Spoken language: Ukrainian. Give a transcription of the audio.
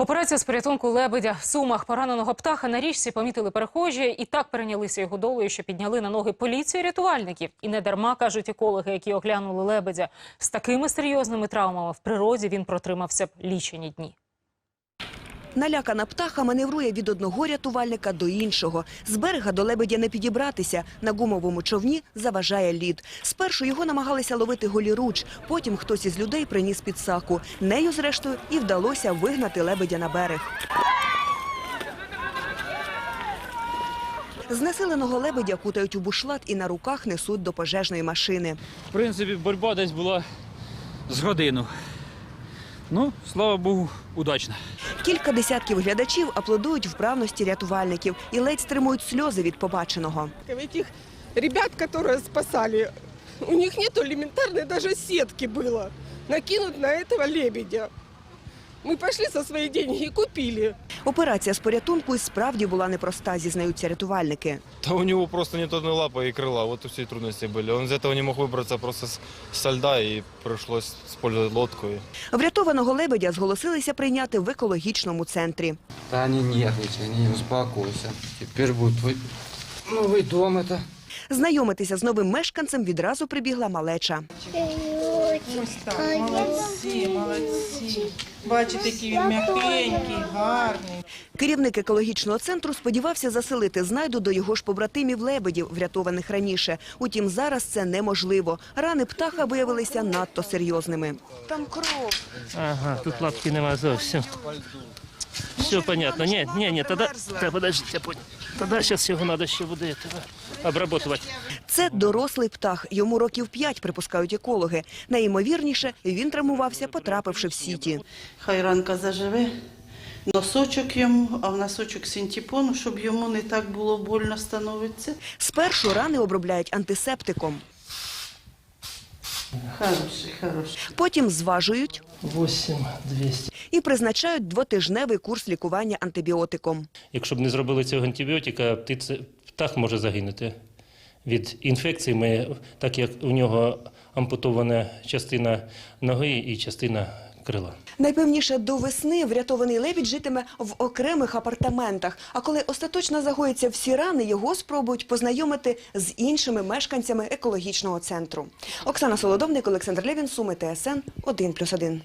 Операція з порятунку лебедя в Сумах пораненого птаха на річці помітили перехожі і так перейнялися його долею, що підняли на ноги поліцію рятувальників. І не дарма кажуть екологи, які оглянули лебедя. З такими серйозними травмами в природі він протримався б лічені дні. Налякана птаха маневрує від одного рятувальника до іншого. З берега до лебедя не підібратися. На гумовому човні заважає лід. Спершу його намагалися ловити голіруч, потім хтось із людей приніс підсаку. Нею, зрештою, і вдалося вигнати лебедя на берег. Знесиленого лебедя кутають у бушлат і на руках несуть до пожежної машини. В принципі, боротьба десь була з годину. Ну, слава Богу, удачна. Кілька десятків глядачів аплодують вправності рятувальників і ледь стримують сльози від побаченого. Этих ребят, которые спасали, у них нет элементарной даже сетки было. Накинуть на этого лебедя. Мы пошли за свои деньги и купили. Операція з порятунку і справді була непроста, зізнаються рятувальники. Да у него просто нет одной лапы и крыла, вот и все трудности были. Он из этого не мог выбраться просто с, со льда и пришлось использовать лодку. И... Врятованого лебедя зголосилися прийняти в екологічному центрі. Да не нервничай, не успокойся. Теперь будет твой новый дом это. Знайомитися з новим мешканцем відразу прибігла малеча. Ось так, молодці, молодці. Бачите, який він м'якенький, гарний. Керівник екологічного центру сподівався заселити знайду до його ж побратимів лебедів, врятованих раніше. Утім, зараз це неможливо. Рани птаха виявилися надто серйозними. Там кров. Ага, тут лапки нема зовсім. Все понятно. Ні, ні, ні, тоді, та подождіть, я понял. Тоді зараз його треба ще буде этого, обработувати. Це дорослий птах. Йому років п'ять, припускають екологи. Найімовірніше, він травмувався, потрапивши в сіті. Хай ранка заживе, носочок йому, а в носочок синтепону, щоб йому не так було больно становиться. Спершу рани обробляють антисептиком. Хороший, хороший. Потім зважують 8 200. і призначають двотижневий курс лікування антибіотиком. Якщо б не зробили цього антибіотика, птиця, птах може загинути від інфекції, ми, так як у нього ампутована частина ноги і частина крила. Найпевніше до весни врятований лебідь житиме в окремих апартаментах. А коли остаточно загоїться всі рани, його спробують познайомити з іншими мешканцями екологічного центру. Оксана Солодовник, Олександр Левін, Суми, ТСН 1+,1.